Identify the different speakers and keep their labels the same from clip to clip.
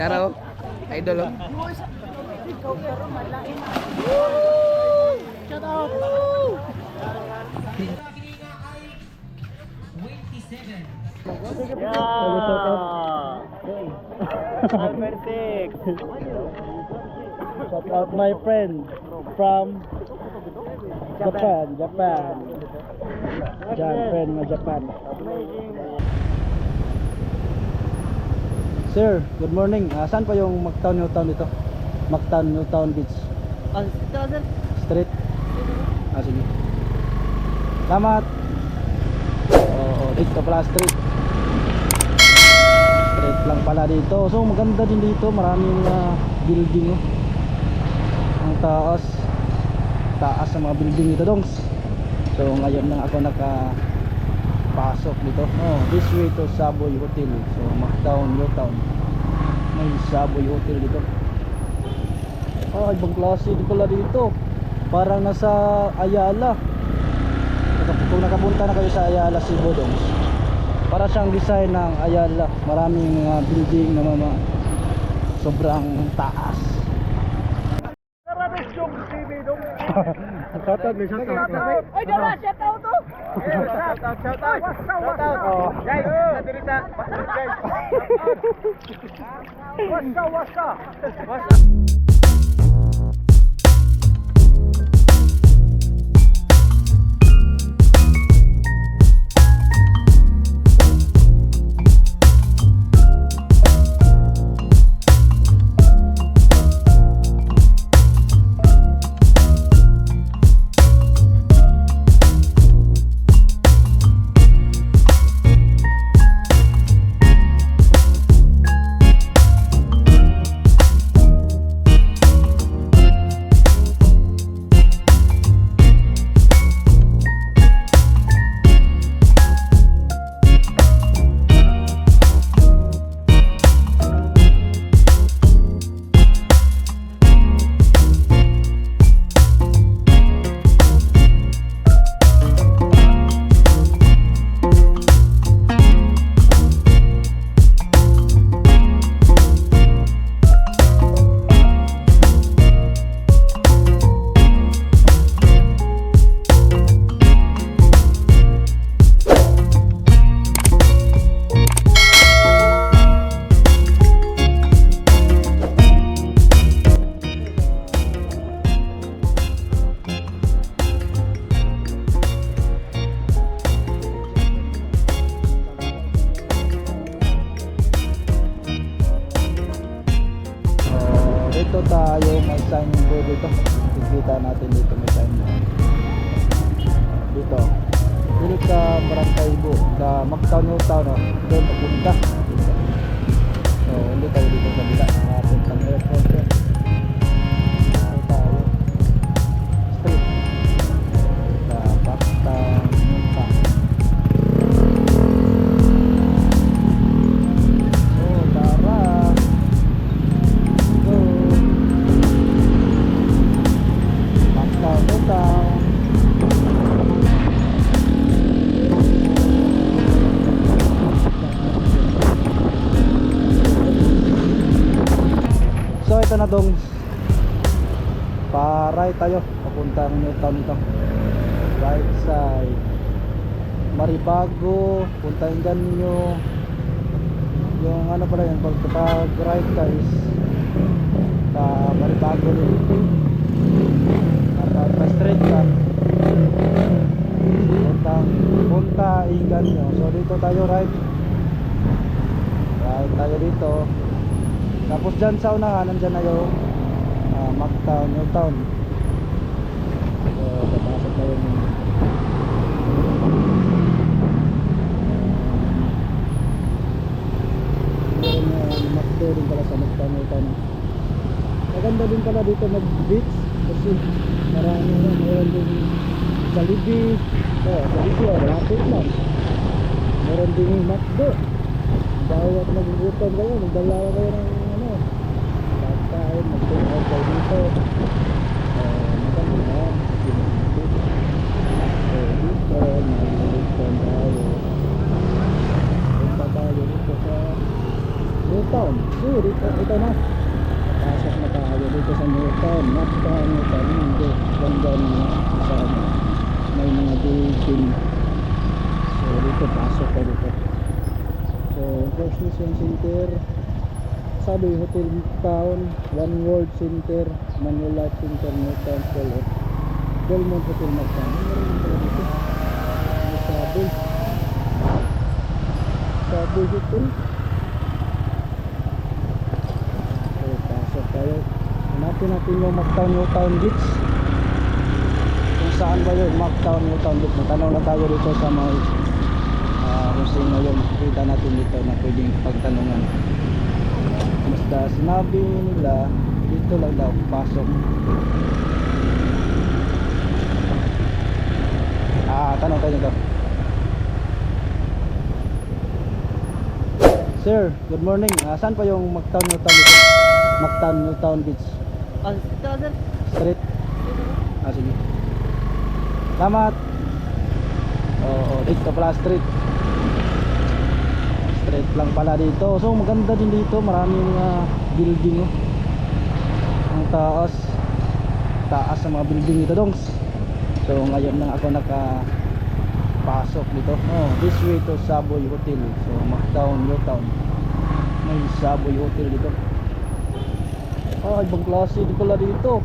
Speaker 1: Tara, oh. Idol, oh.
Speaker 2: Shout out! Yeah! Albert Six! Shout out my friend from Japan, Japan. Jan, friend mo Japan. Sir, good morning. Ah, saan pa yung Mactown Newtown dito? Mactown Newtown Beach Street. Ah, sige. Salamat. Oo, dito pala street. Street lang pala dito. So maganda din dito, maraming ah, building oh. Ang taas. Taas ng mga building dito, dongs. So ngayon lang ako naka pasok dito. Oh, this way to Saboy Hotel. So Mactown, Newtown. May Saboy Hotel dito. Ah, ibang klase din pala dito. Parang nasa Ayala. Kung nakapunta na kayo sa Ayala, Cebu dong. Para siyang design ng Ayala. Maraming mga building na mama sobrang taas. Shoutout, may shoutout.
Speaker 3: Oy, dala, shout out to.
Speaker 2: Shoutout, shoutout. Shoutout. Oh. Guys, nadiri sa guys. Wasa, wasa. Wasa.
Speaker 4: Maribago Puntahin nyo Yung ano pala yun Pag pag right is Sa Maribago din At straight ka Puntang Punta Ingan nyo. So dito tayo right? Right tayo dito. Tapos dyan sa unahan, nandyan na yung uh, Mactown, Newtown. So, papasok na yun. Meron na Macdo din pala sa Newtown. Maganda din pala dito mag-beach kasi marami na meron din Jollibee. Oh, Jollibee, oh, lapit lang. Meron din yung Macdo. Bawat magugutom kayo, magdala kayo ng ano, pagkain, out kayo dito. Uh, maganda. So, dito. Punta tayo dito sa
Speaker 2: Newtown. So, dito, ito na. Pasok na tayo dito sa Newtown. Newtown, Newtown. Hindi. Ganda ng mga kasama. May mga building. So, dito pasok ka dito. So, First Mission Center. Sabi, Hotel Town, One World Center, Manila Center, Newtown, School Belmont Hotel Newtown. Meron dito. Ano sabi? Sabi dito. So, tayo. Hanapin natin yung Mactown Newtown Beach. Kung saan ba yung Mactown Newtown Beach. Matanong na tayo dito sa mga uh, kung sino yung makikita natin dito na pwedeng pagtanungan. Basta sinabi nila dito lang daw pasok. Ah, tanong tayo dito. Sir, good morning. Ah, saan pa yung Mactown Newtown dito? Mactown Newtown Beach
Speaker 1: Oh, ito, sir.
Speaker 2: Street. Ah, sige. Salamat. Oo, oh, dito pala street. Street lang pala dito. So maganda din dito, maraming mga building oh. Ang taas. Taas ng mga building dito, dongs. So ngayon lang ako naka pasok dito. Oh, this way to Saboy Hotel. So Mactown, Newtown. May Saboy Hotel dito. Ah, ibang klase din pala dito.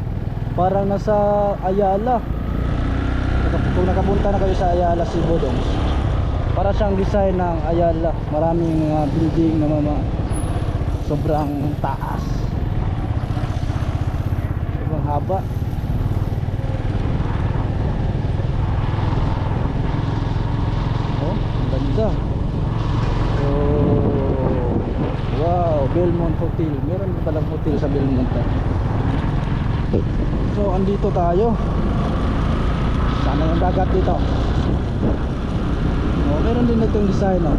Speaker 2: Parang nasa Ayala. Kung nakapunta na kayo sa Ayala, Cebu dong. Para siyang design ng Ayala. Maraming mga building na mama sobrang taas. Sobrang haba. Oh, ganda. Oh, wow, Belmont Hotel. Meron din palang hotel sa Belmont. ah. So, andito tayo. Sana yung dagat dito. Oh, meron din itong design oh.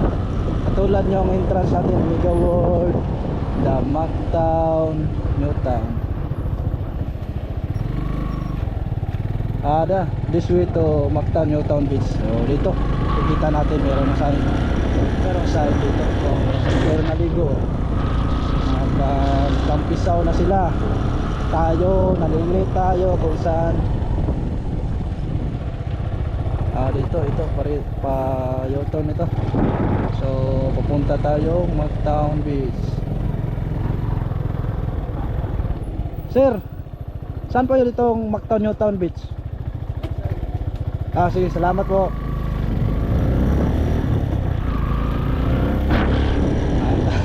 Speaker 2: Katulad yung entrance natin, Mega World, The Mactown, Newtown. Ada, this way to Mactown, Newtown Beach. So, dito, kita natin meron na sign. Meron sign dito. So, meron naligo. Nagkampisaw na sila. Tayo, nalilit tayo kung saan Ah, dito, ito, pare, pa U-turn ito. So, pupunta tayo Mactown Beach. Sir, saan po yun itong Mactown Newtown Beach? Ah, sige, salamat po.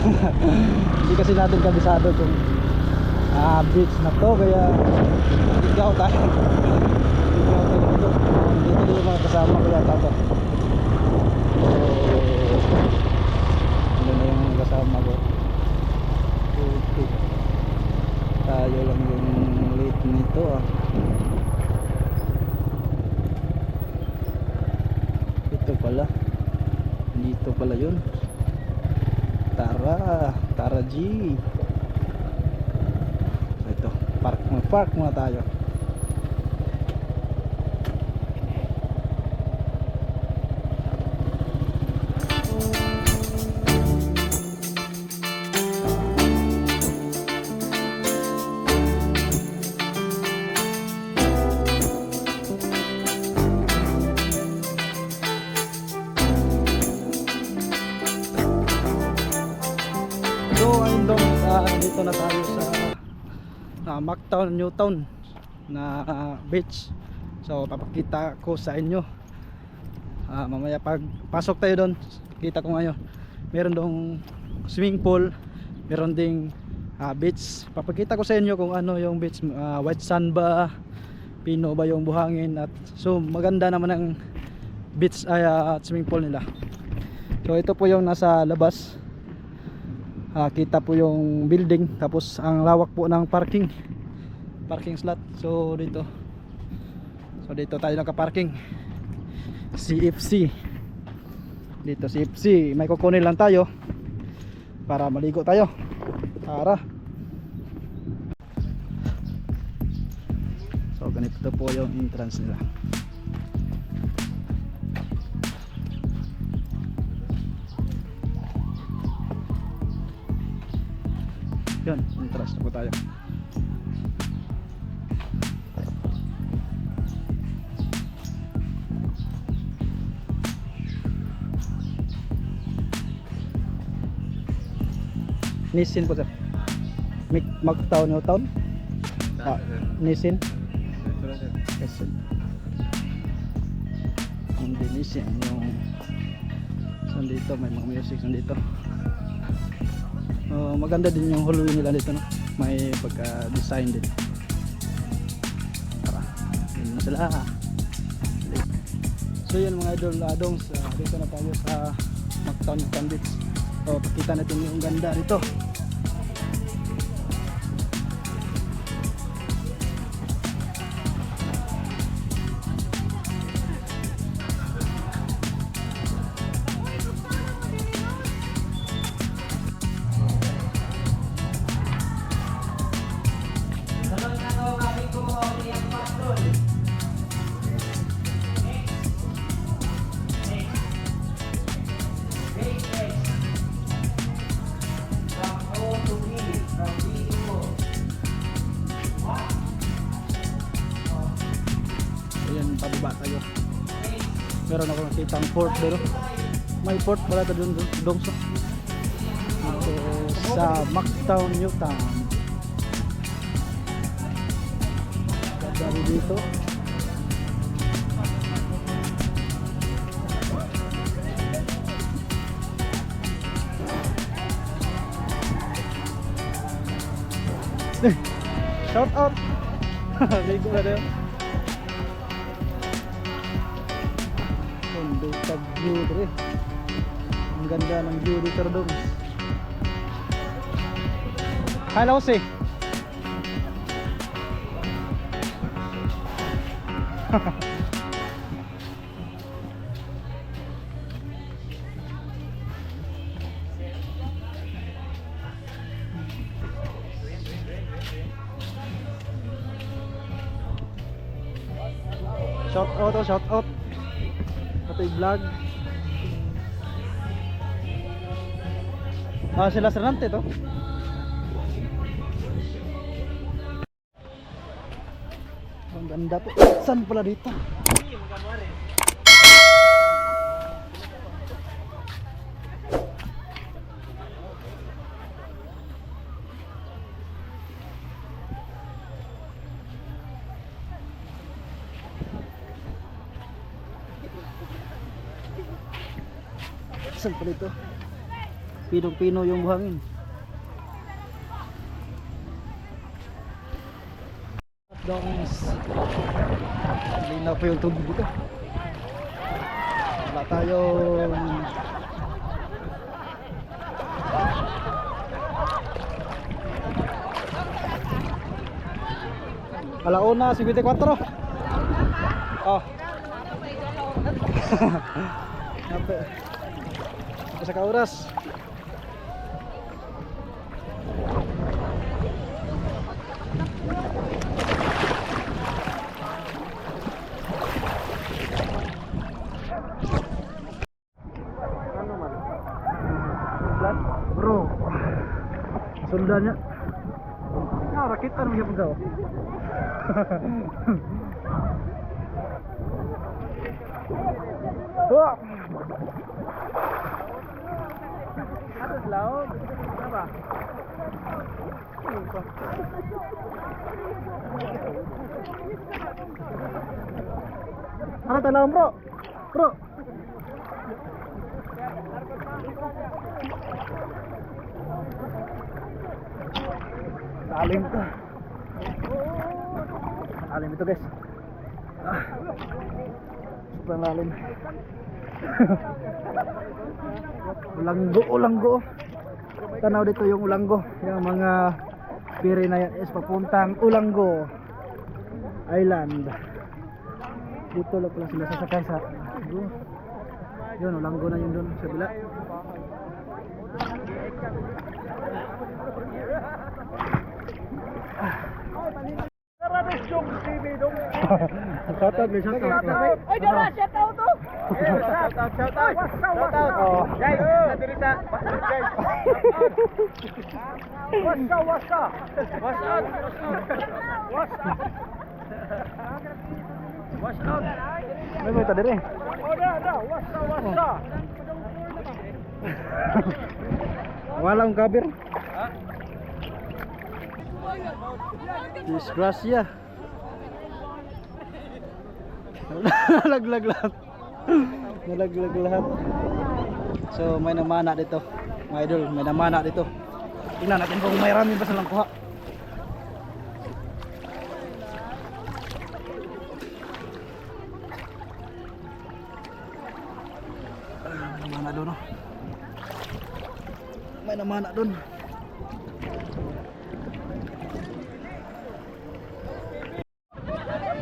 Speaker 2: Hindi kasi natin kabisado kung ah, beach na to, kaya ikaw tayo. Ikaw tayo dito. Dito yung mga kasama ko yata to. So, ano na yung kasama ko. Okay. Tayo lang yung late nito ah. Ito pala. Dito pala yun. Tara, Tara G. Ito, park, mag-park muna tayo. Mactown, Newtown na ah, beach. So papakita ko sa inyo. Ah, mamaya pag pasok tayo doon, kita ko ngayon. Meron dong swimming pool, meron ding ah, beach. Papakita ko sa inyo kung ano yung beach, ah, white sand ba, pino ba yung buhangin at so maganda naman ang beach ay ah, at swimming pool nila. So ito po yung nasa labas. Ah, kita po yung building tapos ang lawak po ng parking parking slot. So dito. So dito tayo nakaparking. CFC dito CFC may kukunin lang tayo para maligo tayo. Tara. So ganito po yung entrance nila. Yun, interest na po tayo. Nissin po sir. Mic Mactown Newtown. Ah, Nissin. Nissin. Hindi Nissin yung saan dito may mga music nandito. Oh, maganda din yung huluin nila dito no. May pagka-design din. Tara. Yun na sila. So yun mga idol, adong sa dito na tayo sa Mactown Beach. So pakita natin yung ganda dito. Ang port doon. May port pala ito doon, doon sa Ito sa Mactown, Newtown. Ganda dito. Eh, Shout out! Ligo na rin. Sa view dre. Ang ganda ng view dito dong. Hello si. Shout out, shout out. Vlog. Ah, sila Sernante to. Ang ganda po. Saan pala dito? Saan pala ito? Pinong-pino yung buhangin. Dongs. Linaw po yung tubig dito. Wala tayong Alauna, 54. Oh. Nape. Isa ka oras. Bro. Sundan niya. Ah, rakit ano Atas laut. Apa? Ano talaw bro? Bro. Lalim to. Lalim ito guys. Ah. Sobrang lalim. ulanggo, ulanggo. Tanaw dito yung ulanggo. Yung mga piri na yan is papuntang Ulanggo Island. Dito lang pala sila sasakay sa yun, ulanggo na yun doon sa bila. Shoutout, may shoutout.
Speaker 5: Ay, dala! Shout out,
Speaker 1: shout out. Shout out.
Speaker 2: Oh.
Speaker 1: Guys, nadiri sa Bastrut, guys. What's up, what's up? What's up? What's up? What's up?
Speaker 2: May may tadiri.
Speaker 1: Oh, da, da. What's up, what's up?
Speaker 2: Walang kabir. Disgrasya. Nalaglag lahat. Nalaglag lahat. So may namana dito. Mga idol, may namana dito. Tingnan natin kung may rami ba silang kuha. Ah, namana doon. Oh. May namana doon.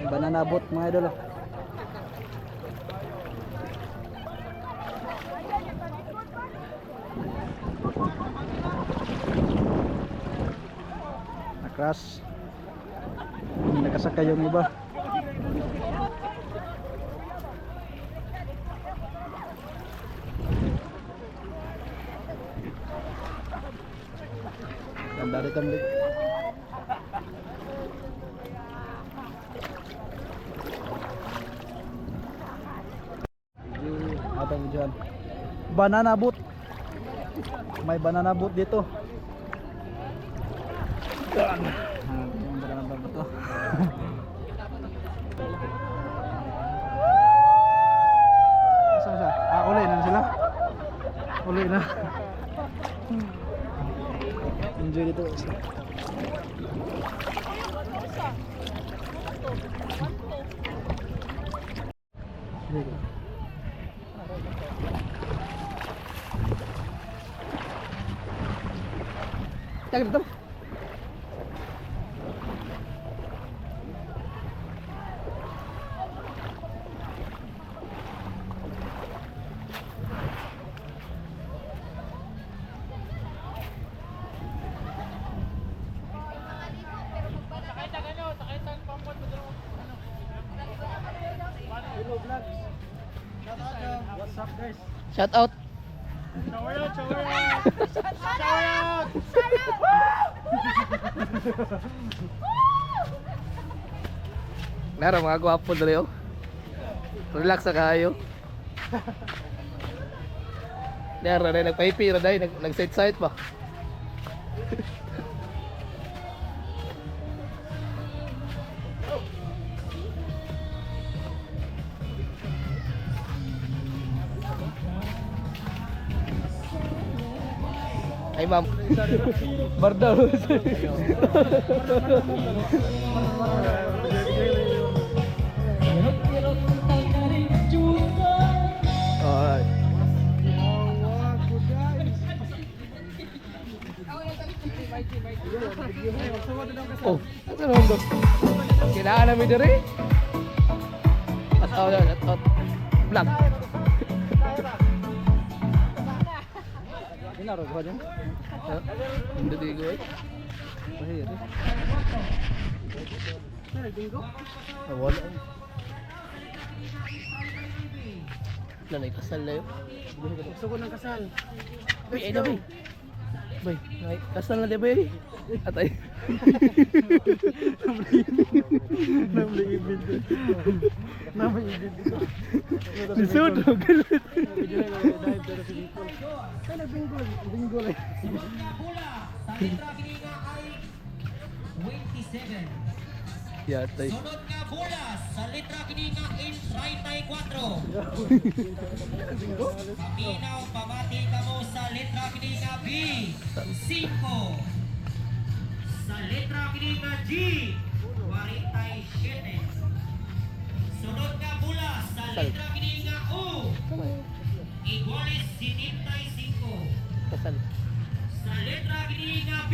Speaker 2: Banana boat mga idol. oh. Hindi nakasakay yung iba. Ada mo dyan. Banana boat. May banana boat dito. Yan. Yung banana boat to. Ah, uli na sila. Uli na. Enjoy dito. Dito. Jangan dito.
Speaker 1: Shout out. Nara mga gwapo dali oh. Relax sa kayo. Nara na nagpahipira dahil nag nag site site pa. Ay ma'am. Bardaw. Alright. Oh, ano ba? Kailangan namin diri. At out, at out. Vlog.
Speaker 2: Inaro ko dyan.
Speaker 1: Hindi di ko eh.
Speaker 2: Mahir.
Speaker 1: Ah, Wala. Nanay kasal na yun.
Speaker 2: Gusto ko ng kasal.
Speaker 1: Bay, ay na bay. Bay, ay, kasal na di bay. Atay.
Speaker 2: Namli ibig. Namli ibig.
Speaker 1: Lisod, galit.
Speaker 2: Dahil pero si Nicole. Ay, nagbinggol. Binggol eh.
Speaker 1: Yatay.
Speaker 6: Sunod nga bola sa letra kini nga is 34. Paminaw pamati kamo sa letra kini nga B 5. Sa letra kini nga G 47. Sunod nga bola sa letra kini nga U iguales 75.
Speaker 1: Kasal.
Speaker 6: Sa letra kini nga B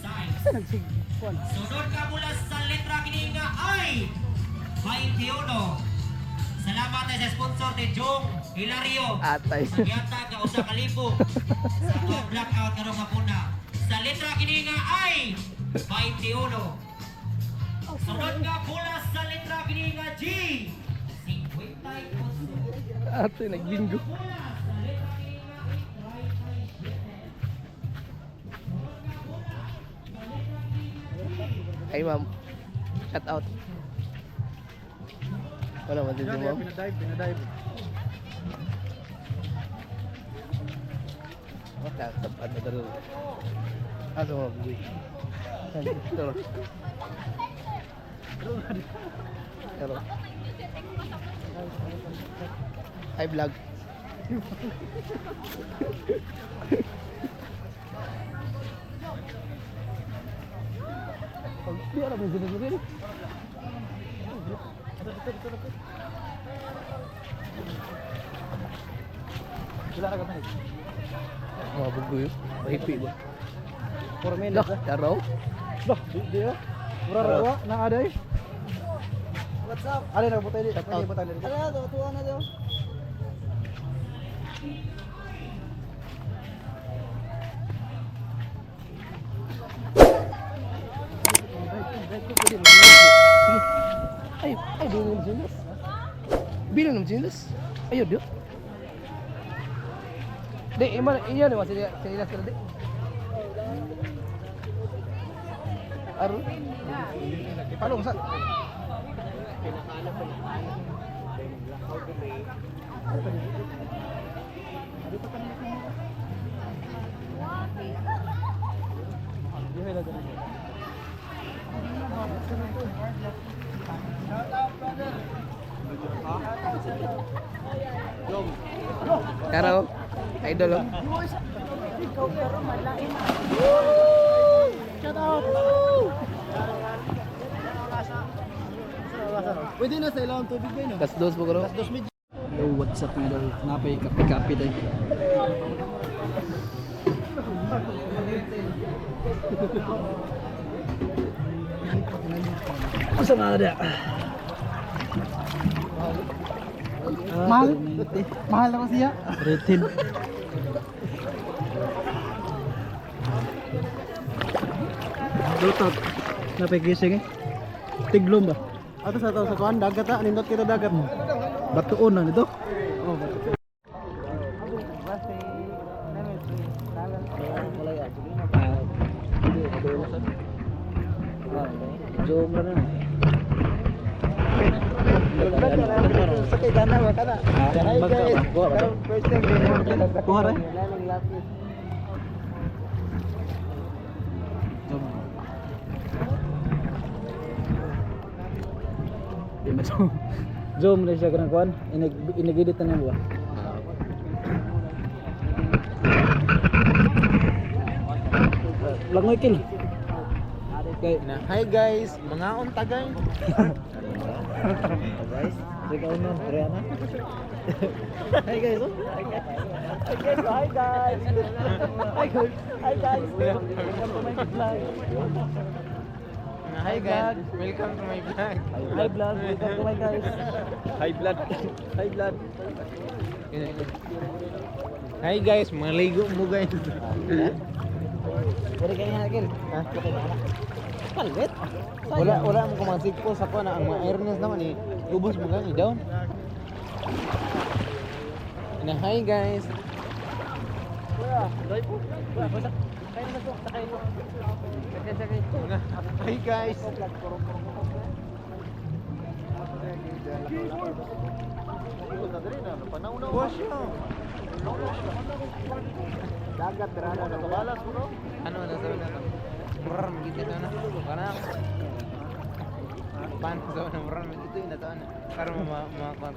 Speaker 6: 6. Sunod ka mula sa letra kini nga ay 21. Salamat sa sponsor ni Jong Hilario.
Speaker 1: Atay.
Speaker 6: Magyata ka usa ka libo sa tuwag blackout karong hapuna. Sa letra kini nga ay 21. Sunod ka mula sa letra kini nga G 50.
Speaker 1: Ato nagbingo. Ay ma'am. Shout out. Wala man din si ma'am.
Speaker 2: Pinadive, pinadive.
Speaker 1: Wala sapat na. Aso mo buwi. Tara. Tara. Hi vlog. Oh, Di alam mo sila sila.
Speaker 2: Wala ka ganun.
Speaker 1: Mga bugoy. Mahipi ba?
Speaker 2: For me,
Speaker 1: Dah, taraw.
Speaker 2: Bah, di di ya. Mura rawa na ada eh. What's up? Ada na butay di.
Speaker 1: Shout out.
Speaker 2: Butay di. Ada to, tuwa na daw.
Speaker 1: Ay, ay, bilhin ng jeans. Bilhin ng jeans. Ayun, dia. Di, iman, iyan naman sila, sila sila di. Aro?
Speaker 2: Palong sa.
Speaker 1: Taraw. Idol, oh.
Speaker 2: Pwede na sa ilang tubig ba no?
Speaker 1: Kas dos po ko?
Speaker 2: Dos medyo. Yo, what's up mga dol? Napay kape-kape tayo. Asa nga ada? Mahal? Mahal naman siya? Retin. Lutot. Napigising eh. Tiglom ba? Ato sa to sa kuan dagat ta nindot kita dagat. Batuon na nito. Oh, batuon. Ba zoom? Na siya kanang kuan. Inag inagedit na niya ba? Langoy kil. Kay
Speaker 3: Hi guys, mga untagay.
Speaker 2: guys, ikaw nun, Brianna. Hi guys. oh. Hi guys. Hi guys. Hi guys. Hi guys. Welcome to my vlog.
Speaker 3: Hi guys, welcome to my vlog.
Speaker 2: Hi vlog. Welcome to my guys.
Speaker 3: Hi blood.
Speaker 2: Hi vlog.
Speaker 3: Hi guys, maligo mo guys.
Speaker 2: Pwede kayo nga kil. Ha?
Speaker 3: Wala wala mo kumansig ko sa ko na ang mga airness naman eh. Ubos mo gang i-down. Na hi guys. Hi guys. Wash yun.
Speaker 2: Dagat rana na balas no?
Speaker 3: Ano na sabi na to? Brr, magigit na na. Para Paano sa na brr, magigit na to na. Para ma ma ma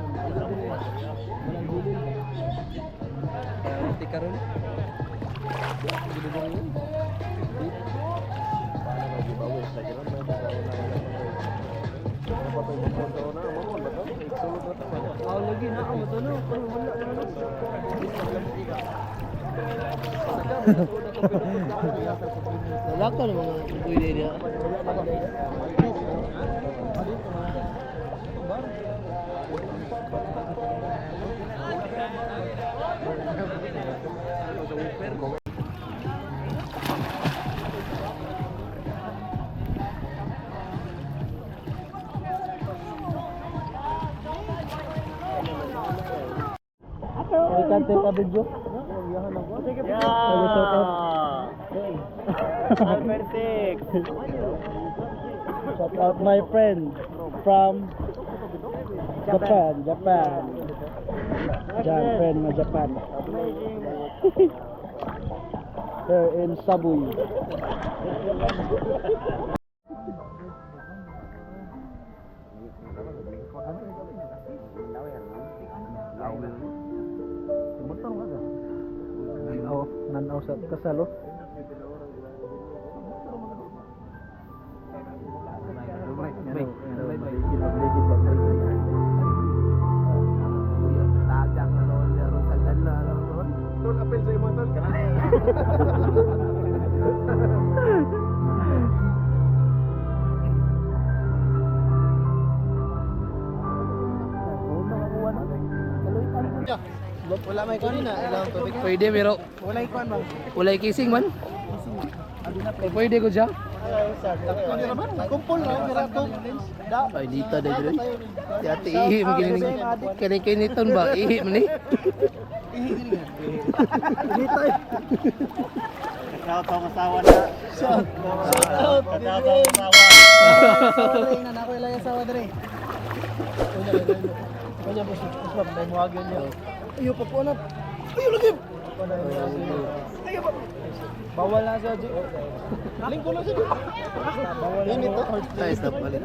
Speaker 2: karon.
Speaker 1: Gidugong yun. Lagi
Speaker 3: We can take a video. Shout out my friend from Japan, Japan. Jan, friend mo Japan. Here in Sabui. Sa kasalo.
Speaker 1: Tajang na noon. Ron sagdan na noon.
Speaker 2: Tol, apel sa imo tol.
Speaker 1: Wala may kunin na. Ilang tubig. Pwede pero
Speaker 2: Wala ikuan ba?
Speaker 1: wala kissing man. Eh, pwede ko
Speaker 2: naman, kumpol na mira to. Da.
Speaker 1: Ay, dito na dito. Yati ihi mo kini. Kani kiniton ba? Ihi mo ni.
Speaker 2: Dito eh.
Speaker 3: Shout out asawa na.
Speaker 2: Shout out.
Speaker 3: Shout out asawa.
Speaker 2: Sorry na nako ilay asawa dire. Kunya kunya bos bos ba mo agyan niya. Ayo pa po na. Ayo lagi. Ayo pa. Bawal na sa Lingko na sa Bawal na. Ini to.
Speaker 1: Tayo stop balik.